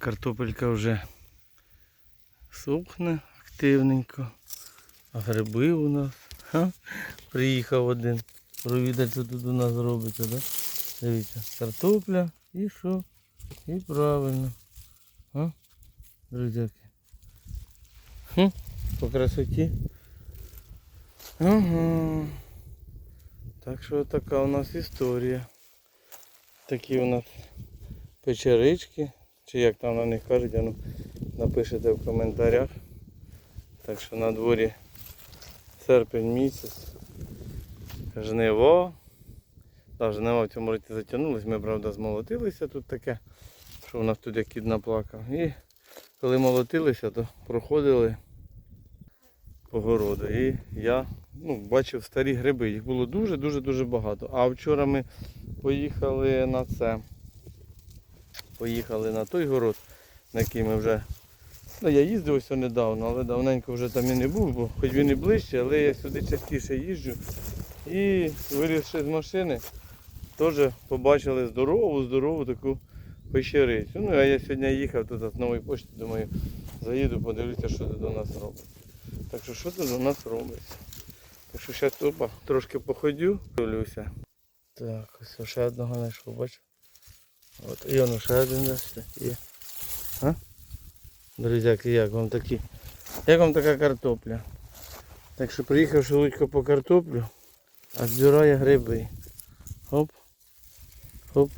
Картопелька вже сухне активненько. А гриби у нас. Ха? Приїхав один. Провідати, що тут у нас робиться, да? Дивіться, картопля і що? І правильно. А? Друзяки. Хм, по красоті. Ага. Так що така у нас історія. Такі у нас печерички. Чи як там на них кажуть, ну, напишете в коментарях. Так що на дворі серпень місяць. Жниво. Да, жниво в цьому році затягнулось. Ми, правда, змолотилися тут таке, що у нас тут як кіт наплакав. І коли молотилися, то проходили по городу. І я ну, бачив старі гриби. Їх було дуже-дуже-дуже багато. А вчора ми поїхали на це. Поїхали на той город, на який ми вже. Ну, я їздив ось недавно, але давненько вже там і не був, бо хоч він і ближче, але я сюди частіше їжджу. І вилізши з машини, теж побачили здорову, здорову таку пещерицю. Ну, а я сьогодні їхав тут з нової пошти, думаю, заїду, подивлюся, що тут у нас робить. Так що що тут у нас робиться? Так що зараз опа, трошки походю, дивлюся. Так, ось ще одного знайшов, бачу. От, і воно ще один дасть. Є. А? Друзяки, як вам такі? Як вам така картопля? Так що приїхав Шелудько по картоплю, а збирає гриби. Хоп. Хоп.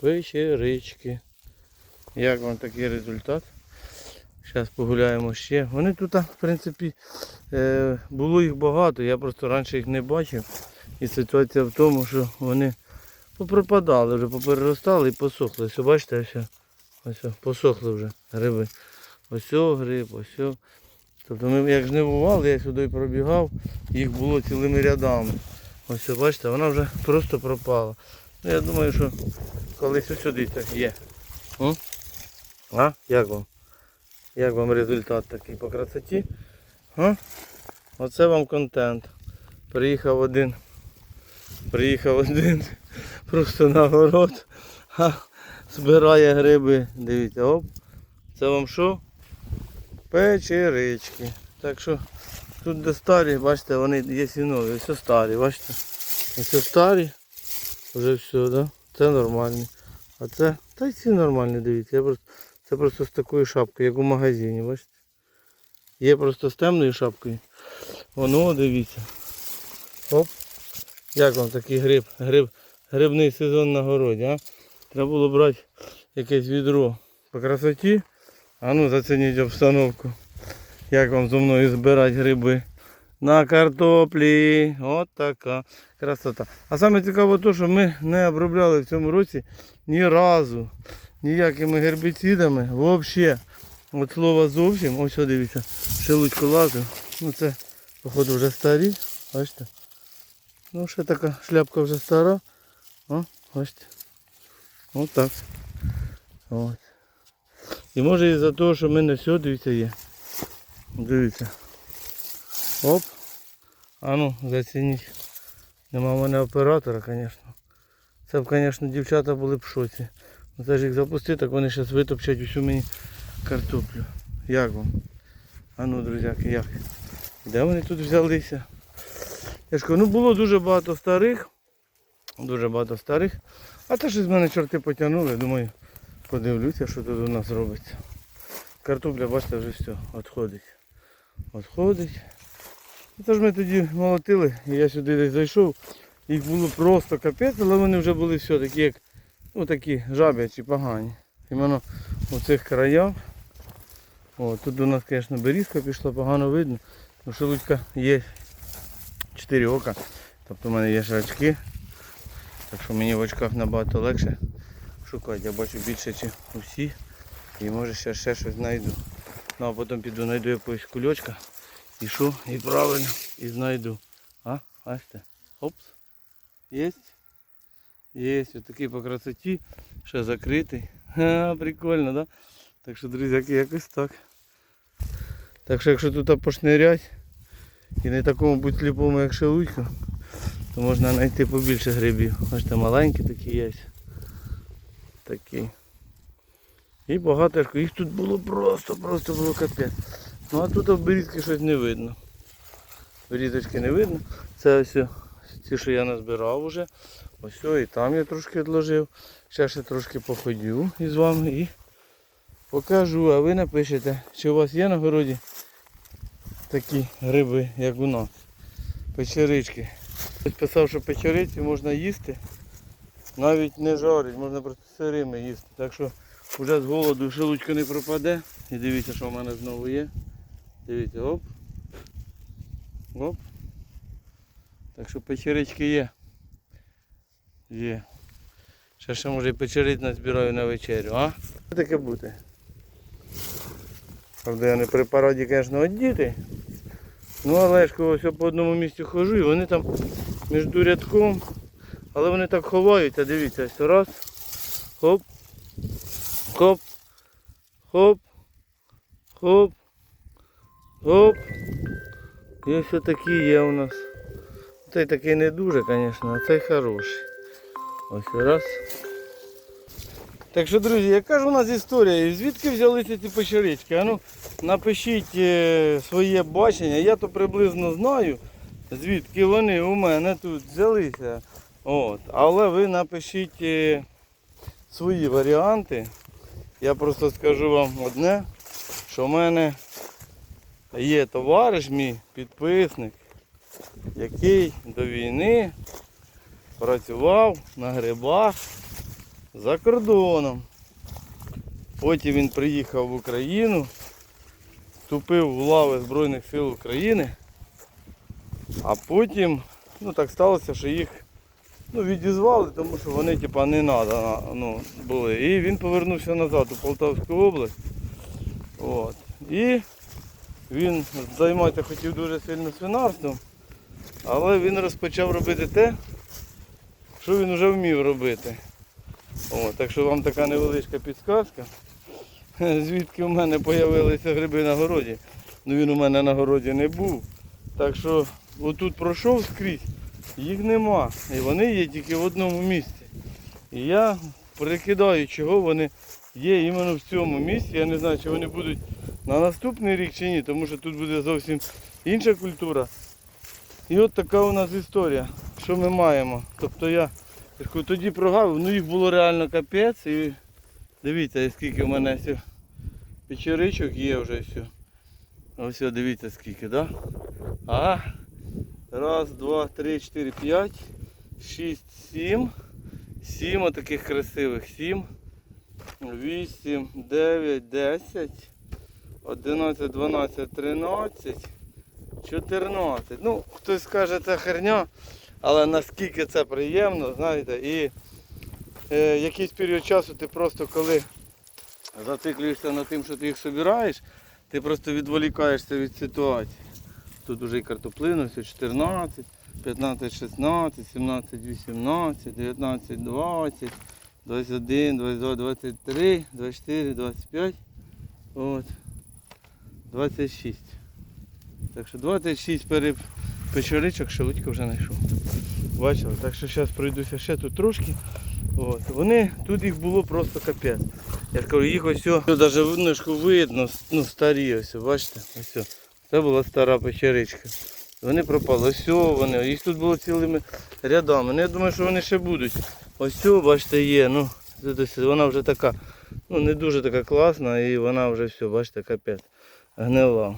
Печерички. Як вам такий результат? Зараз погуляємо ще. Вони тут, в принципі, е, було їх багато, я просто раніше їх не бачив. І ситуація в тому, що вони попропадали, вже попереростали і посохли. Ось бачите, ось, ось посохли вже гриби. Ось о гриб, ось. о. Тобто ми як жнивували, я сюди пробігав, їх було цілими рядами. Ось о, бачите, вона вже просто пропала. Ну, я думаю, що колись ось сюди так є. М? А? Як вам? Як вам результат такий по красоті? А? Оце вам контент. Приїхав один. Приїхав один просто на город. А, збирає гриби. Дивіться, оп. Це вам що? Печерички. Так що тут де старі, бачите, вони є і нові. Ось старі, бачите? Ось старі. Вже все, да? Це нормальні. А це, та й ці нормальні, дивіться. Просто, це просто з такою шапкою, як у магазині, бачите? Є просто з темною шапкою. Воно, дивіться. Оп. Як вам такий гриб? Гриб, грибний сезон на городі, а? Треба було брати якесь відро по красоті. А ну зацініть обстановку. Як вам зо мною збирати гриби? На картоплі. От така красота. А саме цікаво те, що ми не обробляли в цьому році ні разу ніякими гербіцидами. Взагалі. От слова зовсім. Ось дивіться. Шелудько лазив. Ну це, походу, вже старі. Бачите? Ну ще така шляпка вже стара. О, бачите. Ось так. От. І може із-за того, що в мене все, дивіться, є. Дивіться. Оп. А ну, зацініть. Нема в мене оператора, звісно. Це б, звісно, дівчата були б шоці. Ну, Це ж їх запустити, так вони зараз витопчать усю мені картоплю. Як вам? А ну, друзяки, як? Де вони тут взялися? Я ж кажу, ну було дуже багато старих. Дуже багато старих. А те що з мене чорти потягнули, думаю, подивлюся, що тут у нас робиться. Картопля, бачите, вже все, відходить. Відходить. Ну, Тож ми тоді молотили, і я сюди десь зайшов. Їх було просто капець, але вони вже були все такі, як ну, такі жабячі, погані. Іменно у цих краях. О, тут у нас, звісно, берізка пішла, погано видно. Шелудька є 4 ока. Тобто в мене є ще. Так що мені в очках набагато легше шукати. Я бачу більше, ніж усі. І може ще, ще щось знайду. Ну а потім піду знайду якогось кульочка. І що? І правильно. І знайду. А? Бачите? Опс. Єсть. Єсть. Ось такий по красоті. Ще закритий. Ха, прикольно, да? Так що, друзі, якось так. Так що якщо тут пошнирять і не такому будь сліпому, як шелудько, то можна знайти побільше грибів. Бачите, маленькі такі є. Такі. І багато їх тут було просто, просто було капець. Ну а тут в берізки щось не видно. Берізочки не видно. Це ось ті, що я назбирав уже. Ось і там я трошки відложив. Ще ще трошки походю із вами і покажу, а ви напишете, чи у вас є на городі такі гриби, як у нас. Печерички. Хтось писав, що печериці можна їсти, навіть не жарить, можна просто сирими їсти. Так що вже з голоду шелудько не пропаде. І дивіться, що в мене знову є. Дивіться, оп. Оп. Так що печерички є. Є. Ще ще може і печериць назбираю на вечерю, а? Що таке бути? Правда, я не при параді, звісно, одіти. Ну, але ж ось по одному місці хожу і вони там між рядком. Але вони так ховаються, дивіться, ось раз. Хоп. Хоп. Хоп. Хоп. Хоп. І ось такі є у нас. Цей такий не дуже, звісно, а цей хороший. Ось раз. Так що, друзі, яка ж у нас історія? І звідки взялися ці печерички? А напишіть е, своє бачення. Я то приблизно знаю, звідки вони у мене тут взялися. От. Але ви напишіть е, свої варіанти. Я просто скажу вам одне, що в мене є товариш мій, підписник, який до війни працював на грибах за кордоном. Потім він приїхав в Україну, вступив в лави Збройних сил України, а потім ну, так сталося, що їх ну, відізвали, тому що вони типа, не треба ну, були. І він повернувся назад у Полтавську область. От. І він займатися хотів дуже сильно свинарством, але він розпочав робити те, що він вже вмів робити. О, так що вам така невеличка підсказка. Звідки в мене з'явилися гриби на городі. Ну він у мене на городі не був. Так що отут пройшов скрізь, їх нема. І вони є тільки в одному місці. І я прикидаю, чого вони є іменно в цьому місці. Я не знаю, чи вони будуть на наступний рік чи ні, тому що тут буде зовсім інша культура. І от така у нас історія, що ми маємо. Тобто я ж тоді прогавив, ну їх було реально капець. І дивіться, скільки в мене печеричок є вже все. Ось дивіться скільки, да? А. Раз, два, три, чотири, п'ять, шість, сім. Сім отаких красивих. Сім. Вісім, дев'ять, десять. Одинадцять, дванадцять, тринадцять. 14. Ну, хтось скаже, це херня, але наскільки це приємно, знаєте, і е, якийсь період часу ти просто коли зациклюєшся над тим, що ти їх збираєш, ти просто відволікаєшся від ситуації. Тут вже і картоплину, все 14, 15, 16, 17, 18, 19, 20, 21, 22, 23, 24, 25, от, 26. Так що 26 пере... печеричок шелудько вже знайшов. Бачили? Так що зараз пройдуся ще тут трошки. От. Вони, тут їх було просто капець. Я кажу, їх ось, ось навіть видно, ну старі ось, бачите? Ось. Це була стара печеричка. Вони пропали. Ось вони. Їх тут було цілими рядами. Ну, я думаю, що вони ще будуть. Ось, бачите, є. Ну, вона вже така, ну не дуже така класна і вона вже все, бачите, капець. Гнила.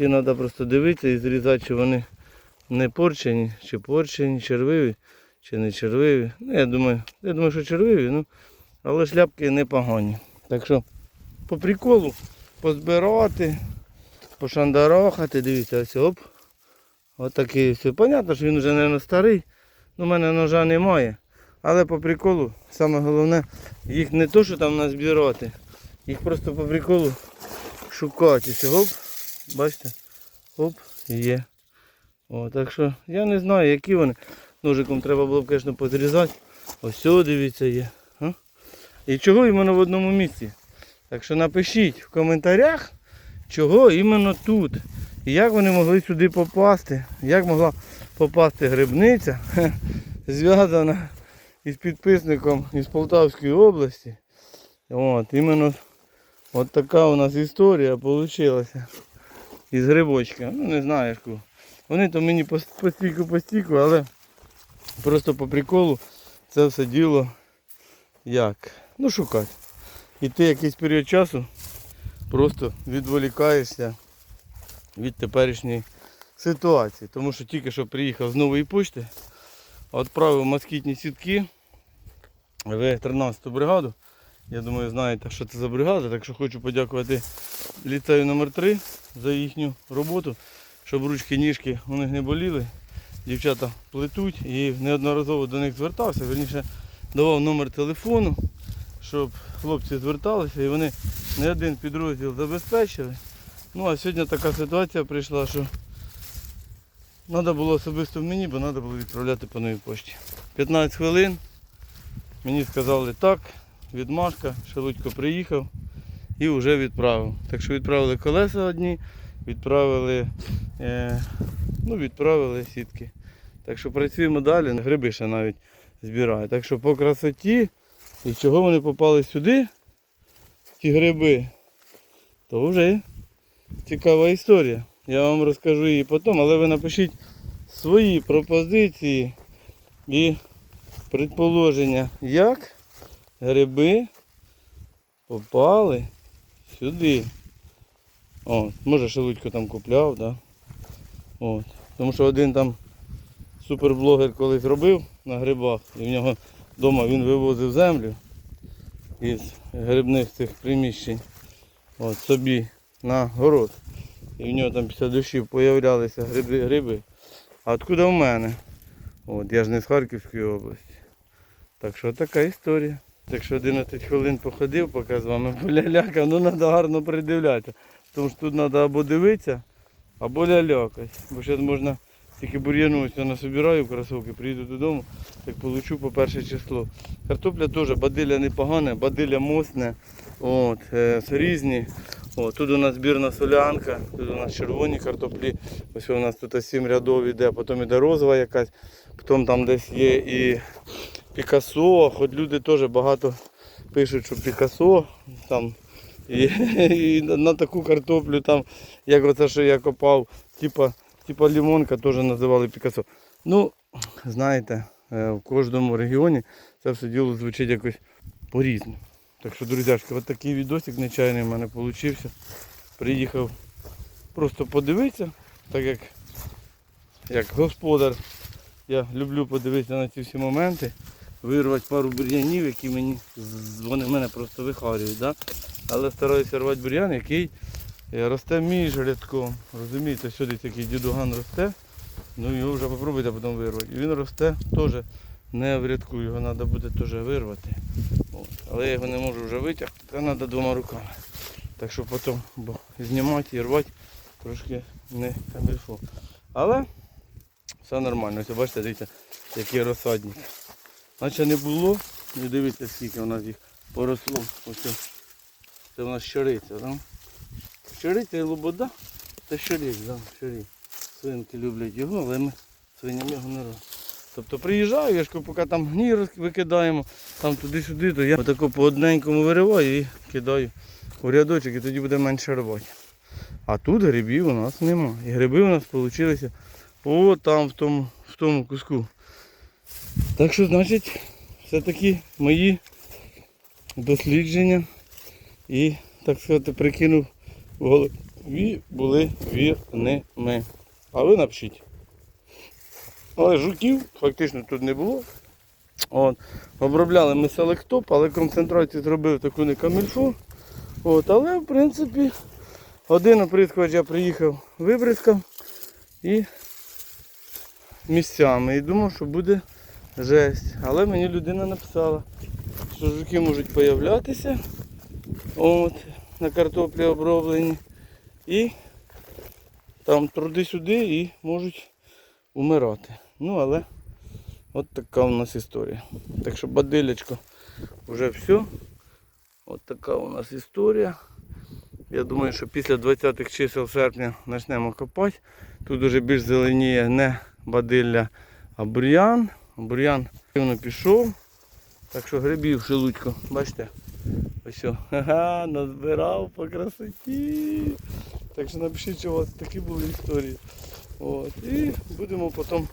Ці треба просто дивитися і зрізати, чи вони не порчені, чи порчені, червиві, чи не червиві. Ну, я думаю, я думаю, що червиві, ну, але шляпки непогані. Так що по приколу позбирати, пошандарахати, дивіться, ось оп. Ось такий все. Понятно, що він вже, мабуть, старий. Ну, у мене ножа немає. Але по приколу, саме головне, їх не то, що там назбирати, їх просто по приколу шукати. Ось, Оп. Бачите? Оп, є. О, так що я не знаю, які вони. Ножиком треба було б, звісно, позрізати. Ось дивіться, є. А? І чого іменно в одному місці? Так що напишіть в коментарях, чого іменно тут. І як вони могли сюди попасти. Як могла попасти грибниця, зв'язана із підписником із Полтавської області. От, іменно от така у нас історія вийшла. Із грибочка. Ну не знаю. Вони то мені по, стійку по стійку, але просто по приколу це все діло як? Ну шукати. І ти якийсь період часу просто відволікаєшся від теперішньої ситуації. Тому що тільки що приїхав з нової почти, відправив москітні сітки в 13 бригаду. Я думаю, знаєте, що це за бригада, так що хочу подякувати ліцею номер 3 за їхню роботу, щоб ручки, ніжки у них не боліли. Дівчата плетуть і неодноразово до них звертався. Верніше давав номер телефону, щоб хлопці зверталися і вони не один підрозділ забезпечили. Ну а сьогодні така ситуація прийшла, що треба було особисто мені, бо треба було відправляти по новій пошті. 15 хвилин. Мені сказали так, відмашка, Шелудько приїхав і вже відправив. Так що відправили колеса одні, відправили, е, ну, відправили сітки. Так що працюємо далі, гриби ще навіть збираю. Так що по красоті і чого вони попали сюди, ті гриби, то вже цікава історія. Я вам розкажу її потім, але ви напишіть свої пропозиції і предположення, як гриби попали сюди. О, може шелудько там купляв, да? От. Тому що один там суперблогер колись робив на грибах і в нього вдома він вивозив землю із грибних цих приміщень от, собі на город. І в нього там після дощів появлялися гриби. гриби. А откуда в мене? От, я ж не з Харківської області. Так що така історія. Так що 11 хвилин походив, поки з вами полялякав, ну треба гарно придивлятися. Тому що тут треба або дивитися, або лялякати. Бо зараз можна тільки бур'яну я насобираю кросовки, приїду додому, так получу по перше число. Картопля теж бадилля непогане, бадилля мосне, от, е, різні. О, тут у нас збірна солянка, тут у нас червоні картоплі. Ось у нас тут сім рядов іде, потім іде розова якась, потім там десь є і Пікасо, хоч люди теж багато пишуть, що Пікасо там і, і на, таку картоплю, там, як оце, що я копав, типа, типа лимонка теж називали Пікасо. Ну, знаєте, е, в кожному регіоні це все діло звучить якось по-різному. Так що, друзяшки, от такий відосик нечайний в мене вийшов. Приїхав просто подивитися, так як, як господар. Я люблю подивитися на ці всі моменти, вирвати пару бур'янів, які мені вони мене просто вихарюють. Да? Але стараюся рвати бур'ян, який е, росте між рядком. Розумієте, сюди такий дідуган росте, ну його вже попробуйте потім вирвати. І він росте теж не в рядку, його треба буде теж вирвати. От. Але я його не можу вже витягти, це треба двома руками. Так що потім бо знімати і рвати трошки не камільфо. Але все нормально. Ось бачите, дивіться, який розсадник. Наче не було. І дивіться, скільки у нас їх поросло. Ось це, у нас щориця, да? Щориця і лобода. Це щорик, да, щорик. Свинки люблять його, але ми свиням його не робимо. Тобто приїжджаю, я ж поки там гній викидаємо, там туди-сюди, то я отако по одненькому вириваю і кидаю у рядочок, і тоді буде менше рвати. А тут грибів у нас нема. І гриби у нас вийшли о, там в тому, в тому куску. Так що, значить, все-таки мої дослідження і, так сказати, прикинув в голові були вірними. А ви напишіть. Але жуків фактично тут не було. От. Обробляли ми селектоп, але концентрацію зробив таку не камільфу. От, але в принципі один оприскувач я приїхав, вибризкав і місцями. І думав, що буде жесть. Але мені людина написала, що жуки можуть появлятися от, на картоплі оброблені. І там туди-сюди і можуть умирати. Ну, але от така у нас історія. Так що бадилячко вже все. От така у нас історія. Я думаю, що після 20-х чисел серпня почнемо копати. Тут вже більш зеленіє не бадилля, а бур'ян. Бур'ян активно пішов. Так що грибів шелудько, бачите, Ось ха-ха, назбирав по красоті. Так що напишіть, що у вас такі були історії. От. І будемо потім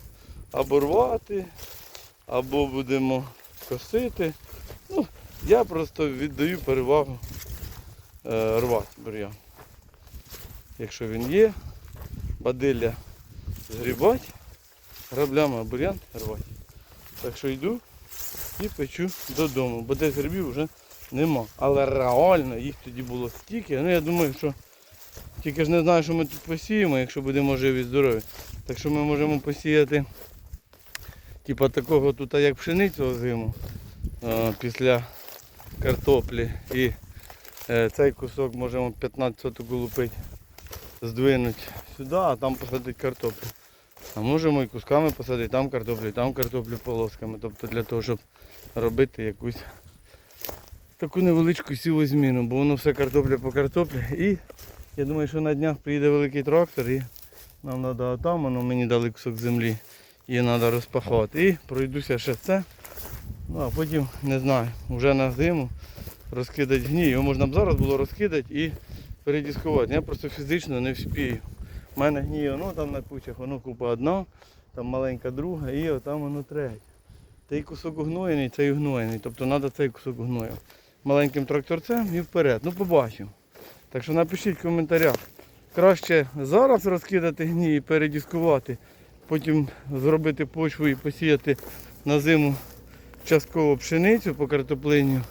або рвати, або будемо косити. Ну, я просто віддаю перевагу е, рвати бур'ян. Якщо він є, бадилля згрібати, граблями бур'ян рвати. Так що йду і печу додому, бо десь грибів вже нема. Але реально їх тоді було стільки. Ну я думаю, що тільки ж не знаю, що ми тут посіємо, якщо будемо живі і здорові. Так що ми можемо посіяти типа такого тут, як пшеницю зиму після картоплі. І е, цей кусок можемо 15 соток лупити, здвинути сюди, а там посадити картоплю. А можемо і кусками посадити, там картоплю, там картоплю полосками. Тобто для того, щоб робити якусь таку невеличку сівозміну, бо воно все картопля по картоплі. І я думаю, що на днях приїде великий трактор і нам треба там, воно мені дали кусок землі. Її треба розпахати. І пройдуся ще це. Ну а потім, не знаю, вже на зиму розкидати гній. Його можна б зараз було розкидати і передіскувати. Я просто фізично не вспію. У мене гній воно там на кучах, воно купа одна, там маленька друга і отам воно третя. Цей кусок угноєний, цей угноєний. Тобто треба цей кусок угною. Маленьким тракторцем і вперед. Ну побачимо. Так що напишіть в коментарях. Краще зараз розкидати гній і передіскувати, потім зробити почву і посіяти на зиму частково пшеницю по картоплиню.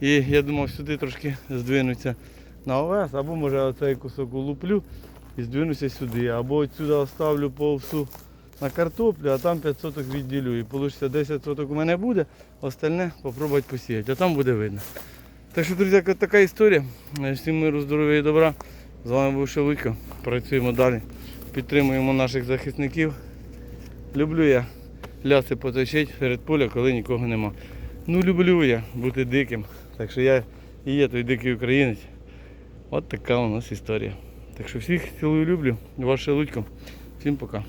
І я думав сюди трошки здвинуться на овес, або може оцей кусок улуплю і здвинуся сюди. Або отсюди оставлю по овсу на картоплю, а там 5 соток відділю. І вийде 10 соток у мене буде, остальне спробувати посіяти, а там буде видно. Так що, друзі, така історія. Всім миру, здоров'я і добра. З вами був Шелудько. Працюємо далі. Підтримуємо наших захисників. Люблю я ляси поточити серед поля, коли нікого нема. Ну люблю я бути диким. Так що я і є той дикий українець. От така у нас історія. Так що всіх цілую люблю. Ваше Лудько. Всім пока.